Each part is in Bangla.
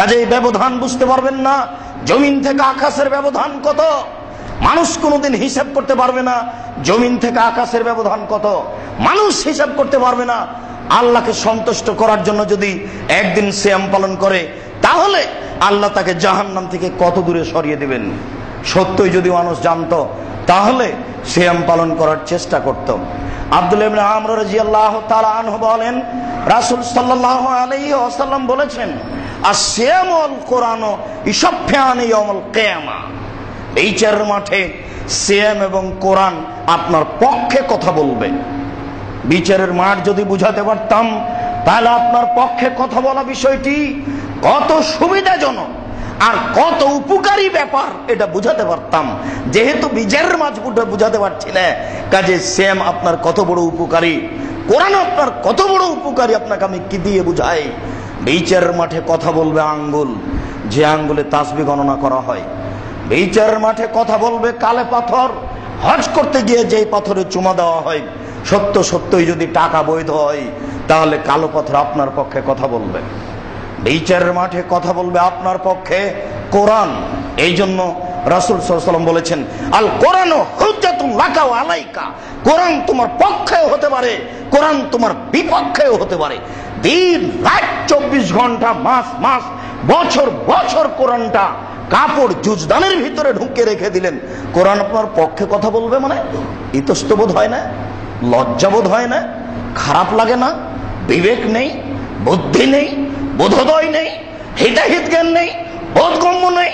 কাজে ব্যবধান বুঝতে পারবেন না। জমিন থেকে আকাশের ব্যবধান কত? মানুষ কোনোদিন হিসাব করতে পারবে না, জমিন থেকে আকাশের ব্যবধান কত? মানুষ হিসাব করতে পারবে না। আল্লাহকে সন্তুষ্ট করার জন্য যদি একদিন শ্যাম পালন করে, তাহলে আল্লাহ তাকে জাহান্নাম থেকে কত দূরে সরিয়ে দিবেন? সত্যই যদি মানুষ জানত, তাহলে শ্যাম পালন করার চেষ্টা করত। আব্দুল ইবনে আমর রাদিয়াল্লাহু তাআলা আনহু বলেন, রাসূল সাল্লাল্লাহু আলাইহি ওয়াসাল্লাম বলেছেন আসিয়ামুল কোরআন ইসাফিয়ানি ইয়াউমুল কিয়ামা। বিচার মাঠে সিয়াম এবং কোরআন আপনার পক্ষে কথা বলবে। বিচারের মাঠ যদি বুঝাতে পারতাম, তাহলে আপনার পক্ষে কথা বলা বিষয়টি কত সুবিধাজনক আর কত উপকারী ব্যাপার এটা বুঝাতে পারতাম। যেহেতু বিচারের মাঝ বুঝাতে পারছি না, কাজে সেম আপনার কত বড় উপকারী, কোরআন আপনার কত বড় উপকারী আপনাকে আমি কি দিয়ে বুঝাই? বিচারের মাঠে কথা বলবে আঙ্গুল। যে আঙ্গুলে তাসবি গণনা করা হয়, বিচারের মাঠে কথা বলবে কালে পাথর। হজ করতে গিয়ে যেই পাথরে চুমা দেওয়া হয়, সত্য সত্যই যদি টাকা বৈধ হয়, তাহলে কালো পাথর আপনার পক্ষে কথা বলবে। বিচারের মাঠে কথা বলবে আপনার পক্ষে কোরআন। এই জন্য রাসুল সাল্লাম বলেছেন, আল কোরআন লাকাও আলাইকা। কোরআন তোমার পক্ষেও হতে পারে, কোরআন তোমার বিপক্ষেও হতে পারে। দিন, রাত, চব্বিশ ঘণ্টা, মাস মাস, বছর বছর কোরআনটা কাপড় জুজদানের ভিতরে ঢুকে রেখে দিলেন। কোরআন আপনার পক্ষে কথা বলবে মানে? ইতস্তবোধ হয় না? লজ্জাবোধ হয় না? খারাপ লাগে না? বিবেক নেই? বুদ্ধি নেই? বোধোদয় নেই? হিতাহিত জ্ঞান নেই? বোধগম্য নেই?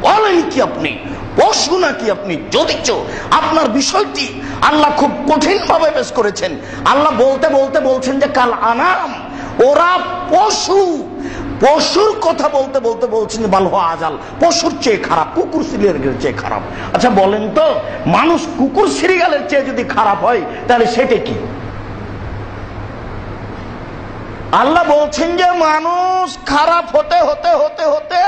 বলেন কি আপনি? পশু নাকি আপনি? যদিচ আপনার বিষয়টি আল্লাহ খুব কঠিন ভাবে পেশ করেছেন। আল্লাহ বলতে বলতে বলছেন যে, কাল আনাম। ওরা পশু, পশুর কথা বলতে বলতে বলছেন বালহ আজাল। পশুর চেয়ে খারাপ, কুকুর সিরিয়ালের চেয়ে খারাপ। আচ্ছা বলেন তো, মানুষ কুকুর সিরিয়ালের চেয়ে যদি খারাপ হয়, তাহলে সেটা কি? আল্লাহ বলছেন যে, মানুষ খারাপ হতে হতে হতে হতে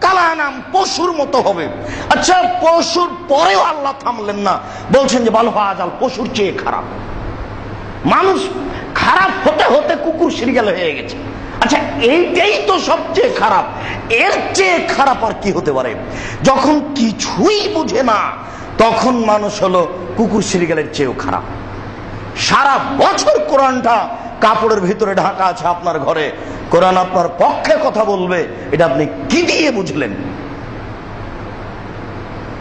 কালানাম পশুর মতো হবে। আচ্ছা পশুর পরেও আল্লাহ থামলেন না। বলছেন যে বালহ আজাল পশুর চেয়ে খারাপ। মানুষ খারাপ হতে হতে কুকুর সিরিয়াল হয়ে গেছে। আচ্ছা এইটাই তো সবচেয়ে খারাপ। এর চেয়ে খারাপ আর কি হতে পারে? যখন কিছুই বুঝে না, তখন মানুষ হলো কুকুর সিরিয়ালের চেয়েও খারাপ। সারা বছর কোরআনটা কাপড়ের ভিতরে ঢাকা আছে আপনার ঘরে। কোরআন আপনার পক্ষে কথা বলবে, এটা আপনি কি দিয়ে বুঝলেন?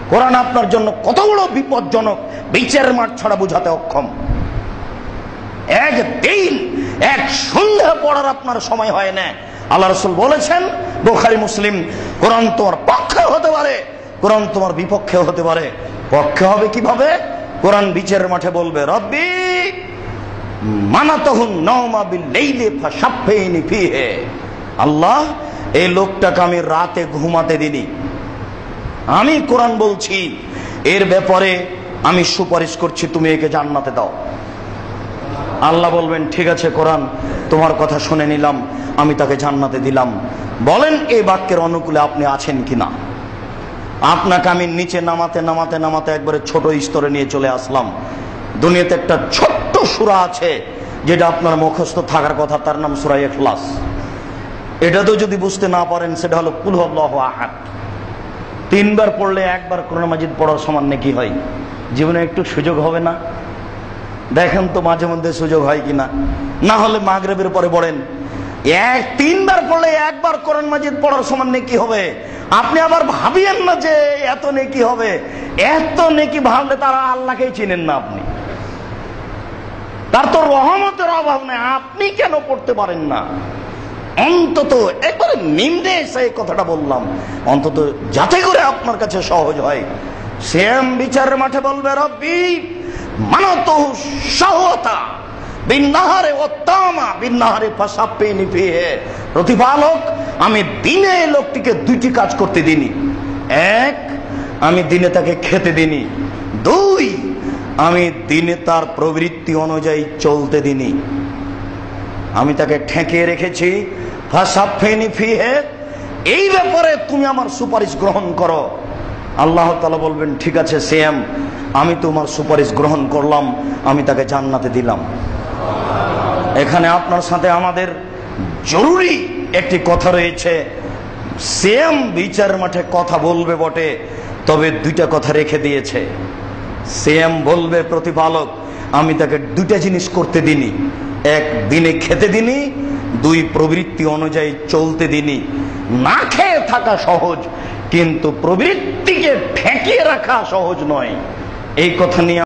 কোরআন আপনার জন্য কত বড় বিপজ্জনক, বিচারের মাঠ ছাড়া বুঝাতে অক্ষম। এক দিন এক সন্ধ্যা পড়ার আপনার সময় হয় না। আল্লাহ রসুল বলেছেন, বোখারি, মুসলিম, কোরআন তোমার পক্ষে হতে পারে, কোরআন তোমার বিপক্ষে হতে পারে। পক্ষে হবে কীভাবে? কোরআন বিচারের মাঠে বলবে, রব্বি, মানাতহুন আল্লাহ, এই লোকটাকে আমি রাতে ঘুমাতে দিনি আমি কোরআন বলছি, এর ব্যাপারে আমি সুপারিশ করছি, তুমি একে জান্নাতে দাও। আল্লাহ বলবেন, ঠিক আছে, কোরআন, তোমার কথা শুনে নিলাম, আমি তাকে জান্নাতে দিলাম। বলেন, এই বাক্যের অনুকূলে আপনি আছেন কিনা? আপনাকে আমি নিচে নামাতে নামাতে নামাতে একবারে ছোট স্তরে নিয়ে চলে আসলাম। দুনিয়াতে একটা ছোট্ট সুরা আছে, যেটা আপনার মুখস্থ থাকার কথা, তার নাম সুরাই এখলাস এটা তো যদি বুঝতে না পারেন, সেটা হলো কুলহল্লাহ আহাদ। তিনবার পড়লে একবার কোরআন মাজিদ পড়ার সমান নাকি হয়। জীবনে একটু সুযোগ হবে না? দেখেন তো মাঝে মধ্যে সুযোগ হয় কিনা। না হলে মাগরেবের পরে পড়েন এক, তিনবার পড়লে একবার কোরআন মাজিদ পড়ার সমান নেকি হবে। আপনি আবার ভাবিয়েন না যে এত নেকি হবে। এত নেকি ভাবলে তারা আল্লাহকেই চিনেন না আপনি। তার তো রহমতের অভাব নেই, আপনি কেন পড়তে পারেন না? অন্তত একবারে নিম্নে এসে কথাটা বললাম। অন্তত যাতে করে আপনার কাছে সহজ হয়। শ্যাম বিচারের মাঠে বলবে, রব্বি মানত সহতা। বিন্নাহারে ওত্তামা, বিন্নাহারে ফাসাপে নিফিয়ে প্রতিপালক, আমি দিনে লোকটিকে দুইটি কাজ করতে দিনি এক, আমি দিনে তাকে খেতে দিনি দুই, আমি দিনে তার প্রবৃত্তি অনুযায়ী চলতে দিনি আমি তাকে ঠেকিয়ে রেখেছি। ফাসাফেনি ফিহে এই ব্যাপারে তুমি আমার সুপারিশ গ্রহণ করো। আল্লাহ তালা বলবেন, ঠিক আছে সেম আমি তোমার সুপারিশ গ্রহণ করলাম, আমি তাকে জান্নাতে দিলাম। এখানে আপনার সাথে আমাদের জরুরি একটি কথা রয়েছে। সেম বিচার মাঠে কথা বলবে বটে, তবে দুইটা কথা রেখে দিয়েছে। সেম বলবে, প্রতিপালক, আমি তাকে দুইটা জিনিস করতে দিনি এক, দিনে খেতে দিনি দুই, প্রবৃত্তি অনুযায়ী চলতে দিনি না খেয়ে থাকা সহজ, কিন্তু প্রবৃত্তিকে ঠেকিয়ে রাখা সহজ নয়। এই কথা নিয়ে